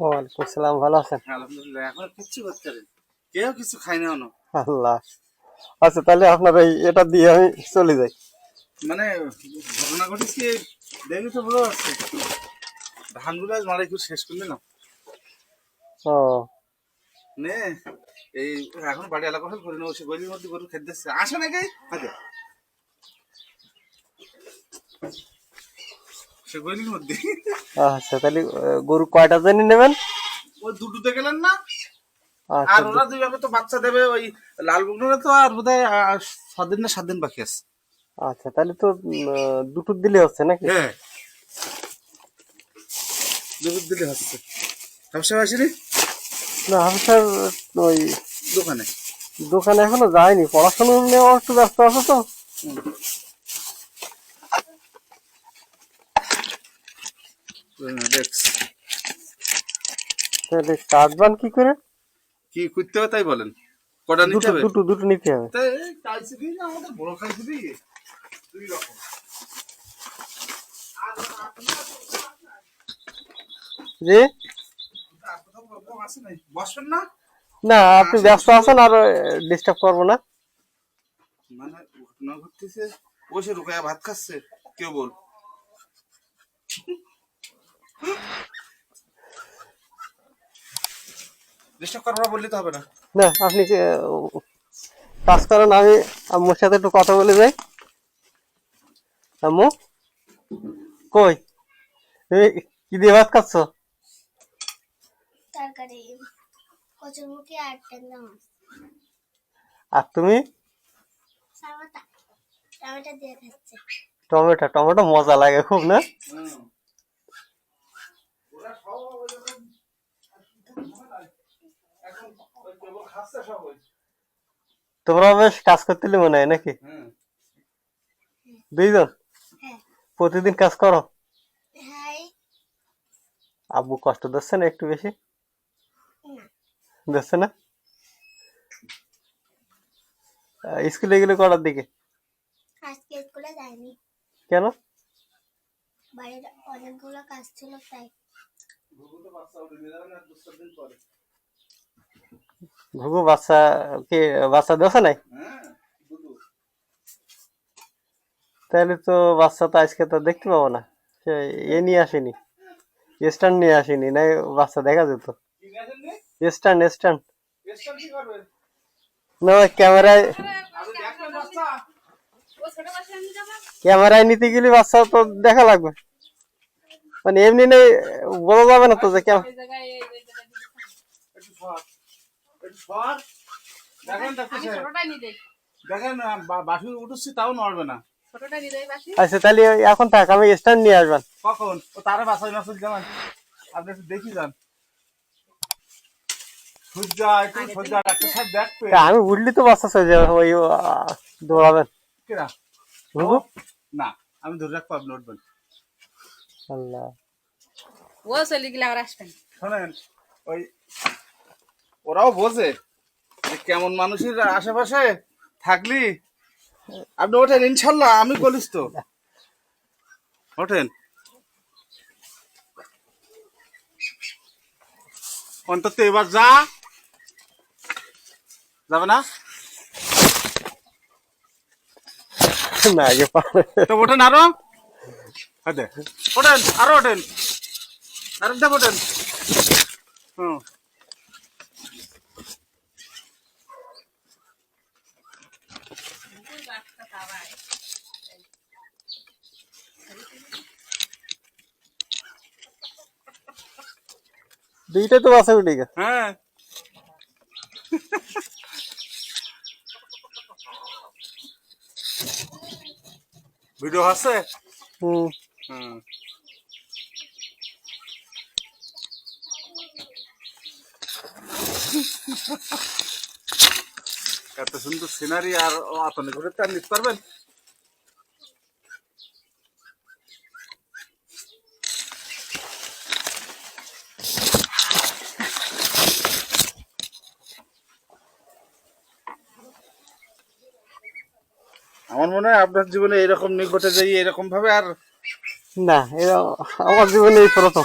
ওয়ালাইকুম আসসালাম ভালো আছেন? আলহামদুলিল্লাহ এখন কিচ্ছু করতে কেউ কিছু খাই না। আল্লাহ। আচ্ছা তাহলে আপনার এই এটা দিয়ে আমি চলে যাই। মানে ঘটনা ঘটেছে দেখি তো বড় আছে ধানগুলো মারা একটু শেষ করলে না। ও নে এই এখন বাড়ি এলাকা করে নেব সে গলির মধ্যে গরু খেতে দিচ্ছে আসে নাকি? আচ্ছা সে গলির মধ্যে। আচ্ছা তাহলে গরু কয়টা জানি নেবেন? ওই দুটোতে গেলেন না? আচ্ছা আর ওরা দুইভাবে তো বাচ্চা দেবে ওই লাল বুকনোরা তো আর বোধ হয় সাত দিন না সাত দিন বাকি আছে। আচ্ছা তাহলে তো দুটো দিলে হচ্ছে নাকি? হ্যাঁ। দুপুর দিলে হচ্ছে। সমস্যা আসেনি না হাফসার ওই দোকানে? দোকানে এখনও যায়নি পড়াশোনা নিয়েও একটু ব্যস্ত আছে তো। তাহলে কাটবান কি করে? কি করতে হবে তাই বলেন। কটা নিতে দুটো হবে? দুটো দুটো নিতে হবে। তাই এই দিই না আমাদের বড় কাজ দিই দুই রকম। যে আর কোথাও প্রবলেম আছে নাই বসবেন না। না আপনি ব্যস্ত আছেন আর ডিস্টার্ব করব না। মানে ঘটনা ঘটতেছে। বসে রুকায়া ভাত খাচ্ছে। কেউ বল। ডিস্টার্ব করব না বললে তো হবে না। না আপনি কাজ করেন আমি আম্মুর সাথে একটু কথা বলে যাই। আম্মু? কই? তুমি কি দিয়ে ভাত খাচ্ছ? তরকারি কচুরমুখী আর ট্যাংরা মাছ। আর তুমি? টমেটো। দিয়ে খাচ্ছে। টমেটো টমেটো মজা লাগে খুব না? তোমরা বেশ কাজ করতে মনে হয় নাকি? দুইজন? হ্যাঁ। প্রতিদিন কাজ করো? আব্বু কষ্ট দিচ্ছে না একটু বেশি? দিচ্ছে না? স্কুলে গেলে কটার দিকে? আজকে স্কুলে যাইনি কেন? বাড়ির অনেকগুলো কাজ ছিল তাই ঘুঘু বাচ্চা কি বাচ্চা দিচ্ছে নাই? তাহলে তো বাচ্চা তো আজকে তো দেখতে পাবো না। এ নিয়ে আসেনি। স্ট্যান্ড নিয়ে আসেনি না বাচ্চা দেখা যেত। স্ট্যান্ড স্ট্যান্ড না ওই ক্যামেরায় ক্যামেরায় নিতে গেলে বাচ্চা তো দেখা লাগবে। মানে এমনি নেই বলা যাবে না তো যে কেমন আচ্ছা তাহলে ওই এখন থাক আমি স্ট্যান্ড নিয়ে আসবেন। কখন? ও তারা বাসায় না চলে যাবেন আপনি একটু দেখি যান। আমি উঠলি তো বাচ্চা চলে যাবে ওই দৌড়াবেন না আমি ধরে রাখব আপনি উঠবেন। আল্লাহ। ও চলে গেলে আবার আসবেন। শোনেন ওই ওরাও বোঝে যে কেমন মানুষের আশেপাশে থাকলি। আপনি ওঠেন ইনশাল্লাহ আমি বলিস তো ওঠেন। অন্তত এবার যা। যাবে না? না আগে পাবে তো ওঠেন আরও। ওঠেন আরও ওঠেন। আরও দেব ওঠেন। হুম। দুইটাই তো বাচ্চা উঠে হ্যাঁ। ভিডিও আছে? হুম। হুম। এত সুন্দর সিনারি আর আতনে ঘুরে তার নিতে পারবেন? আমার মনে হয় আপনার জীবনে এরকম নিকটে যাই এরকম ভাবে আর না আমার জীবনে এই প্রথম।